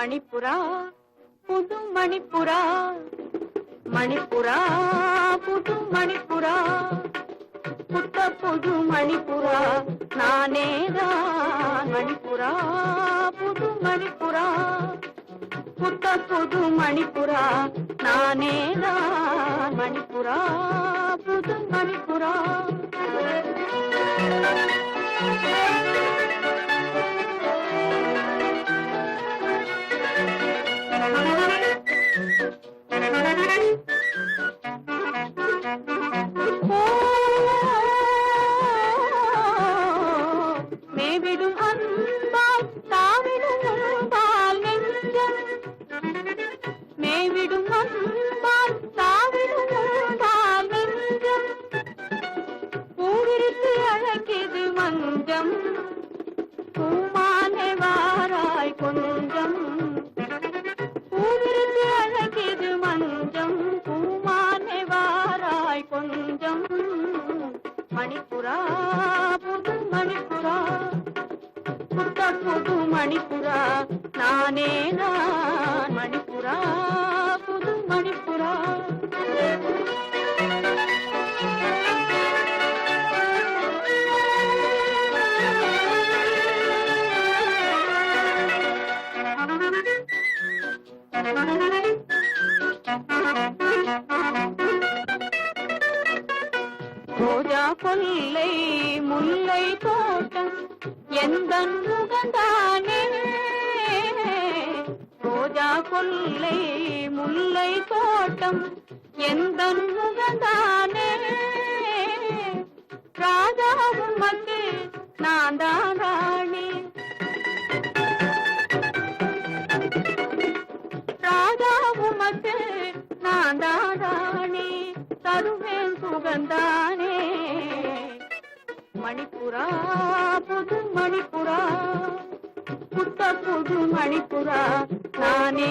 மணிப்புரா புது மணிப்புரா. மணிப்புரா புது மணிப்புரா. புத்த புது மணிப்புரா. நானேதான் மணிப்புரா புது மணிப்புரா. புத்த புது மணிப்புரா நானேதான் மணிப்புரா புது மணிப்புரா மேவிடும் மேவிடும் அன்பால் தாவிடும் அன்பால் நெஞ்சம். பூவிரித்து அழகிது மஞ்சம். பூமானே வாராய் கொஞ்சம். பூவிரித்து அழகிது மஞ்சம். பூமானே வாராய் கொஞ்சம். மணிப்புரா புது மணிப்புரா புத்த புது மணிப்புரா நானே நான். ரோஜா கொல்லை முல்லை தோட்டம் எந்த முகந்தானே ரோஜா கொல்லை முல்லை தோட்டம் எந்த முகந்தானே ராஜாவும் வந்து நான் தான் தருவேன் சுகந்தானே. மணிப்புரா புது மணிப்புரா புத்த புது மணிப்புரா நானே